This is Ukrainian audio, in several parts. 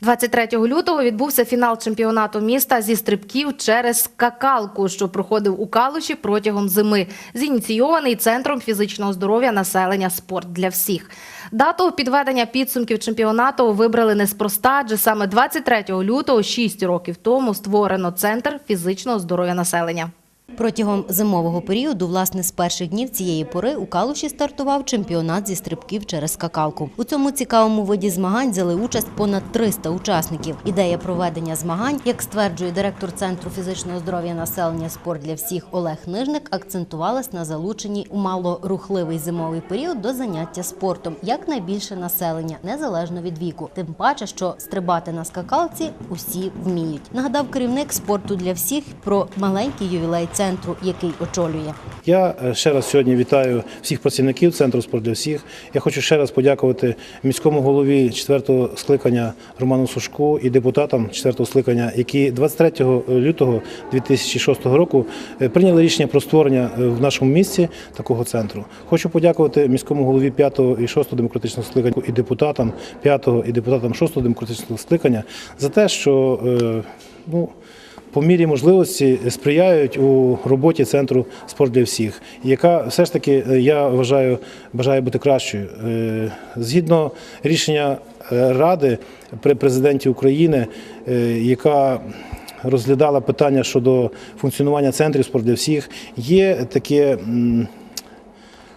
23 лютого відбувся фінал чемпіонату міста зі стрибків через скакалку, що проходив у Калуші протягом зими. Зініційований центром фізичного здоров'я населення спорт для всіх. Дату підведення підсумків чемпіонату вибрали неспроста, адже саме 23 лютого, 6 років тому, створено центр фізичного здоров'я населення. Протягом зимового періоду, власне, з перших днів цієї пори у Калуші стартував чемпіонат зі стрибків через скакалку. У цьому цікавому виді змагань взяли участь понад 300 учасників. Ідея проведення змагань, як стверджує директор Центру фізичного здоров'я населення спорт для всіх Олег Нижник, акцентувалась на залученні у малорухливий зимовий період до заняття спортом якнайбільше населення, незалежно від віку. Тим паче, що стрибати на скакалці усі вміють. Нагадав керівник спорту для всіх про маленький ювілей центру, який очолює. Я е, ще раз сьогодні вітаю всіх працівників центру спорт для всіх. Я хочу ще раз подякувати міському голові 4-го скликання Роману Сушку і депутатам 4-го скликання, які 23 лютого 2006 року е, прийняли рішення про створення е, в нашому місті такого центру. Хочу подякувати міському голові 5-го і 6-го демократичного скликання і депутатам 5-го і депутатам 6-го демократичного скликання за те, що ну по мірі можливості сприяють у роботі центру спорт для всіх, яка все ж таки е, я вважаю бажає бути кращою. Е, Згідно рішення е, ради при президенті України, яка розглядала питання щодо функціонування центрів спорт для всіх, є таке.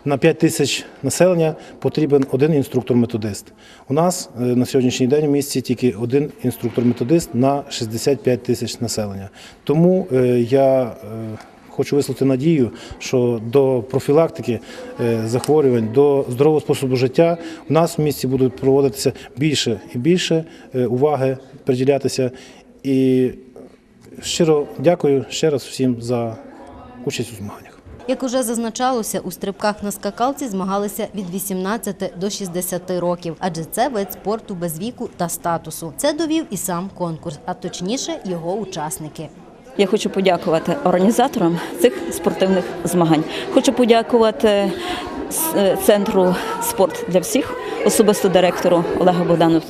На 5 тисяч населення потрібен один інструктор-методист. У нас е, на сьогоднішній день в місті тільки один інструктор-методист на 65 тисяч населення. Тому е, я е, хочу висловити надію, що до профілактики захворювань, до здорового способу життя у нас в місті будуть проводитися більше і більше уваги приділятися. І щиро дякую ще раз всім за участь у змаганнях. Як уже зазначалося, у стрибках на скакалці змагалися від 18 до 60 років, адже це вид спорту без віку та статусу. Це довів і сам конкурс, а точніше його учасники. Я хочу подякувати організаторам цих спортивних змагань. Хочу подякувати е, центру спорт для всіх, особисто директору Олегу Богданову.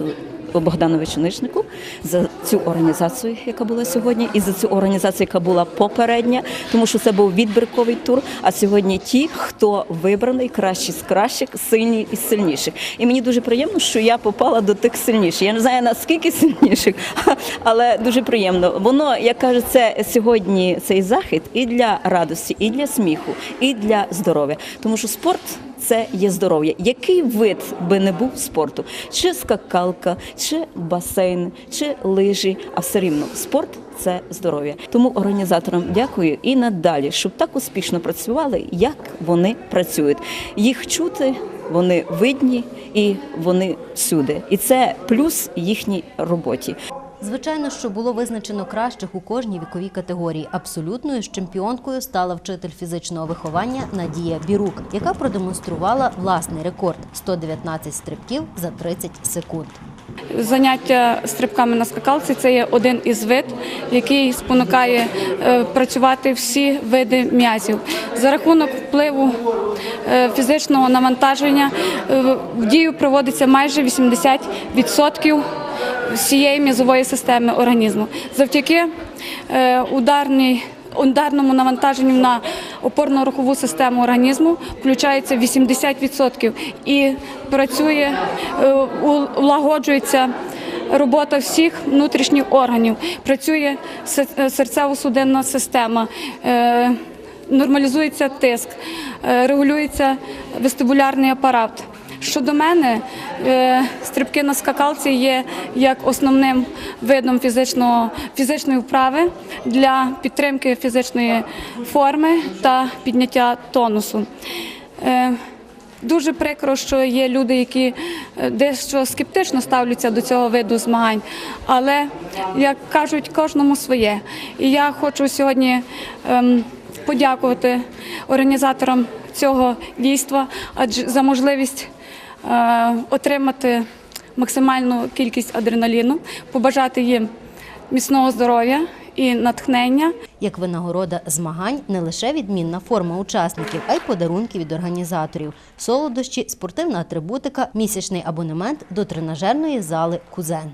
Богдановичу Нишнику за цю організацію, яка була сьогодні, і за цю організацію, яка була попередня, тому що це був відбірковий тур. А сьогодні ті, хто вибраний кращі з кращих, сильні із сильніших. І мені дуже приємно, що я попала до тих сильніших. Я не знаю наскільки сильніших, але дуже приємно. Воно, як каже, це сьогодні цей захід і для радості, і для сміху, і для здоров'я, тому що спорт. Це є здоров'я. Який вид би не був спорту, чи скакалка, чи басейн, чи лижі, а все рівно спорт це здоров'я. Тому організаторам дякую і надалі, щоб так успішно працювали, як вони працюють. Їх чути, вони видні і вони всюди. І це плюс їхній роботі. Звичайно, що було визначено кращих у кожній віковій категорії. Абсолютною ж чемпіонкою стала вчитель фізичного виховання Надія Бірук, яка продемонструвала власний рекорд 119 стрибків за 30 секунд. Заняття стрибками на скакалці це є один із вид, який спонукає е, працювати всі види м'язів. За рахунок впливу е, фізичного навантаження е, в дію проводиться майже 80% всієї м'язової системи організму. Завдяки е, ударній Ударному навантаженню на опорно-рухову систему організму включається 80% і працює, е, улагоджується робота всіх внутрішніх органів. Працює е, серцево-судинна система, нормалізується тиск, регулюється вестибулярний апарат. Щодо мене, е, стрибки на скакалці є як основним видом фізичного, фізичної вправи для підтримки фізичної форми та підняття тонусу. Е, Дуже прикро, що є люди, які е, дещо скептично ставляться до цього виду змагань, але як кажуть, кожному своє. І я хочу сьогодні ем, подякувати організаторам цього дійства, адже за можливість отримати максимальну кількість адреналіну, побажати їм міцного здоров'я і натхнення. Як винагорода змагань не лише відмінна форма учасників, а й подарунки від організаторів, солодощі, спортивна атрибутика, місячний абонемент до тренажерної зали Кузен.